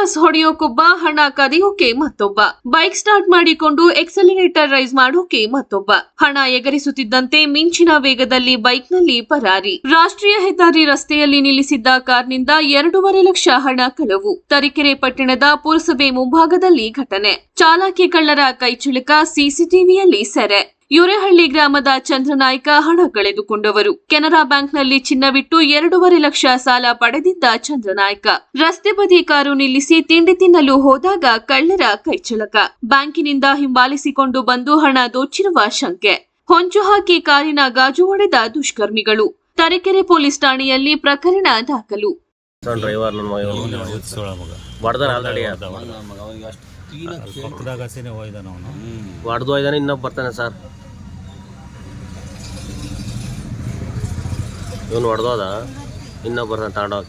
Reverse ಹೊಡೆಯೋಕೊಬ್ಬ ಹಣ ಕದಿಯೋಕೆ ಮತ್ತೊಬ್ಬ. Bike start ಮಾಡಿಕೊಂಡು ಎಕ್ಸಲಿನೇಟರ್ ರೈಸ್ ಮಾಡೋಕೆ ಮತ್ತೊಬ್ಬ. ಹಣ ಎಗರಿಸುತ್ತಿದ್ದಂತೆ ಮಿಂಚಿನ ವೇಗದಲ್ಲಿ ಬೈಕ್ನಲ್ಲಿ ಪರಾರಿ. ರಾಷ್ಟ್ರೀಯ ಹೆದ್ದಾರಿ ರಸ್ತೆಯಲ್ಲಿ ನಿಲ್ಲಿಸಿದ್ದ ಕಾರ್ನಿಂದ ಎರಡೂವರೆ ಲಕ್ಷ ಹಣ ಕಳವು. ತರೀಕೆರೆ ಪಟ್ಟಣದ ಪುರಸಭೆ ಮುಂಭಾಗದಲ್ಲಿ ಘಟನೆ. ಚಾಲಕಿ ಕಳ್ಳರ ಕೈಚುಳಕ ಸಿಸಿಟಿವಿಯಲ್ಲಿ ಸೆರೆ. ಯುರೇಹಳ್ಳಿ ಗ್ರಾಮದ ಚಂದ್ರನಾಯ್ಕ ಹಣ ಕಳೆದುಕೊಂಡವರು. ಕೆನರಾ ಬ್ಯಾಂಕ್ನಲ್ಲಿ ಚಿನ್ನವಿಟ್ಟು ಎರಡೂವರೆ ಲಕ್ಷ ಸಾಲ ಪಡೆದಿದ್ದ ಚಂದ್ರನಾಯ್ಕ. ರಸ್ತೆ ಬದಿ ಕಾರು ನಿಲ್ಲಿಸಿ ತಿಂಡಿ ತಿನ್ನಲು ಹೋದಾಗ ಕಳ್ಳರ ಕೈಚಳಕ. ಬ್ಯಾಂಕಿನಿಂದ ಹಿಂಬಾಲಿಸಿಕೊಂಡು ಬಂದು ಹಣ ದೋಚಿರುವ ಶಂಕೆ. ಹೊಂಚು ಹಾಕಿ ಕಾರಿನ ಗಾಜು ಒಡೆದ ದುಷ್ಕರ್ಮಿಗಳು. ತರೀಕೆರೆ ಪೊಲೀಸ್ ಠಾಣೆಯಲ್ಲಿ ಪ್ರಕರಣ ದಾಖಲು. ಹೊಡೆದು ಇನ್ನೊಬ್ಬ ಬರ್ತಾನೆ ಸರ್. ಇವನು ಹೊಡೆದೋದ? ಇನ್ನೊಬ್ಬರನ್ನ ತಗೊಂಡೋಗ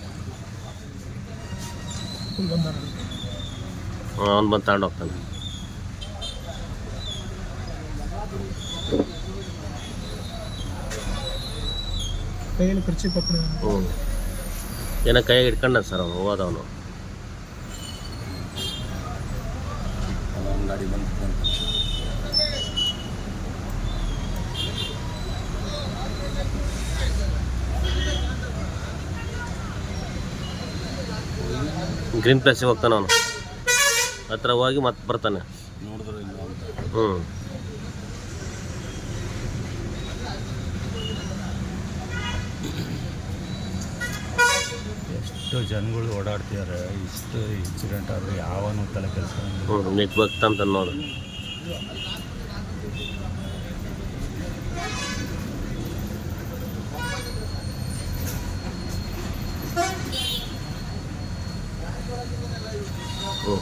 ಅವನು ಹಾಂ ಅವ್ನು ಬಂದು ತಗೊಂಡೋಗ್ತಾನೆ. ಹ್ಞೂ ಏನೋ ಕೈಯಾಗ ಇಟ್ಕೊಂಡ ಸರ್ ಅವನು ಹೋದವನು. ಗ್ರೀನ್ ಪ್ಲೇಸಿಗೆ ಹೋಗ್ತಾನೆ ಅವನು ಹತ್ರ ಹೋಗಿ ಮತ್ತೆ ಬರ್ತಾನೆ. ಹ್ಞೂ ಎಷ್ಟು ಜನಗಳು ಓಡಾಡ್ತಿದ್ದಾರೆ ಇಷ್ಟು ಇನ್ಸಿಡೆಂಟ್ ಆದರೆ ಯಾವನು ತಲೆ ಕೆಲಸ ಹ್ಞೂ ನೆಟ್ವರ್ಕ್ ಬರ್ತಾಂತ ನೋಡು. ಹ್ಞೂ